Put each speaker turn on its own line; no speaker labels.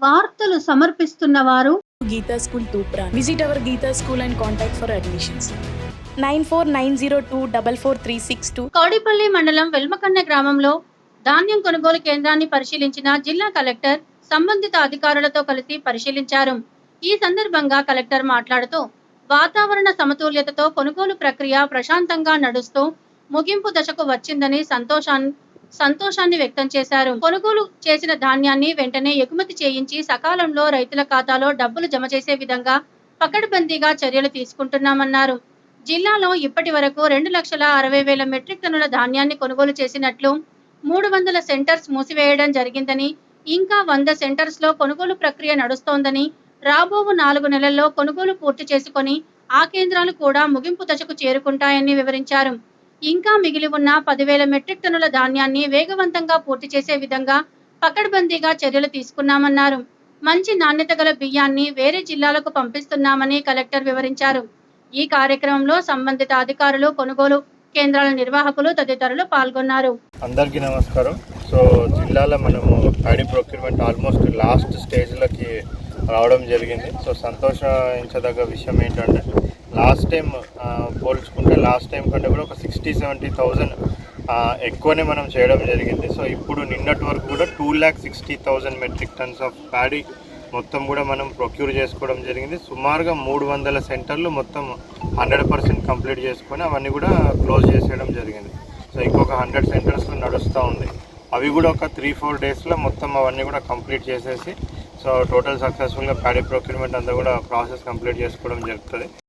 వార్తలు సమర్పిస్తున్న వారు
Geeta School Tupra. Visit our Geeta School and contact for admissions. 9490244362
Kowdipally మండలం వెల్మకన్న గ్రామంలో ధాన్యం కొనుగోలు కేంద్రాన్ని పరిశీలించిన జిల్లా కలెక్టర్ సంబంధిత అధికారులతో కలిసి పరిశీలించారు ఈ సందర్భంగా కలెక్టర్ మాట్లాడుతూ వాతావరణ సమతుల్యతతో కొనుగోలు ప్రక్రియ ప్రశాంతంగా నడుస్తూ ముగింపు దశకు వచ్చిందని సంతోషాన్ని సంతోషాన్ని వ్యక్తం చేశారు. కొనుగోలు చేసిన ధాన్యాన్ని వెంటనే ఎగుమతి చేయించి సకాలంలో రైతుల ఖాతాలో డబ్బులు జమ చేసే విధంగా పకడ్బందీగా చర్యలు తీసుకుంటున్నామన్నారు. జిల్లాలో ఇప్పటి వరకు రెండు లక్షల అరవై వేల మెట్రిక్ టన్నుల ధాన్యాన్ని కొనుగోలు చేసినట్లు మూడు వందల సెంటర్స్ మూసివేయడం జరిగిందని ఇంకా వంద సెంటర్స్లో కొనుగోలు ప్రక్రియ నడుస్తోందని రాబోవు నాలుగు నెలల్లో కొనుగోలు పూర్తి చేసుకొని ఆ కేంద్రాలు కూడా ముగింపు దశకు చేరుకుంటాయని వివరించారు. ఇంకా మిగిలి ఉన్న పదివేల మెట్రిక్ టన్నుల ధాన్యాన్ని వేగవంతంగా పూర్తి చేసే విధంగా పకడ్బందీగా చర్యలు తీసుకున్నామన్నారు. మంచి నాణ్యత గల బియ్యాన్ని వేరే జిల్లాలకు పంపిస్తున్నామని కలెక్టర్ వివరించారు. ఈ కార్యక్రమంలో సంబంధిత అధికారులు కొనుగోలు కేంద్రాల నిర్వాహకులు తదితరులు పాల్గొన్నారు.
అందరికీ నమస్కారం. సో జిల్లాలో మనము ప్యాడీ ప్రొక్యూర్మెంట్ ఆల్మోస్ట్ లాస్ట్ స్టేజ్లకి రావడం జరిగింది. సో సంతోషించదగ్గ విషయం ఏంటంటే లాస్ట్ టైం పోల్చుకుంటే లాస్ట్ టైం కంటే కూడా ఒక సిక్స్టీ సెవెంటీ థౌజండ్ ఎక్కువనే మనం చేయడం జరిగింది. సో ఇప్పుడు నిన్నటి వరకు కూడా two lakh sixty thousand metric tons of paddy మొత్తం కూడా మనం ప్రొక్యూర్ చేసుకోవడం జరిగింది. సుమారుగా మూడు వందల సెంటర్లు మొత్తం హండ్రెడ్ పర్సెంట్ కంప్లీట్ చేసుకొని అవన్నీ కూడా క్లోజ్ చేసేయడం జరిగింది. సో ఇంకొక హండ్రెడ్ సెంటర్స్ నడుస్తూ ఉంది. అవి కూడా ఒక త్రీ ఫోర్ డేస్లో మొత్తం అవన్నీ కూడా కంప్లీట్ చేసేసి సో టోటల్ సక్సెస్ఫుల్గా ప్యాడీ ప్రొక్యూర్మెంట్ అంతా కూడా ప్రాసెస్ కంప్లీట్ చేసుకోవడం జరుగుతుంది.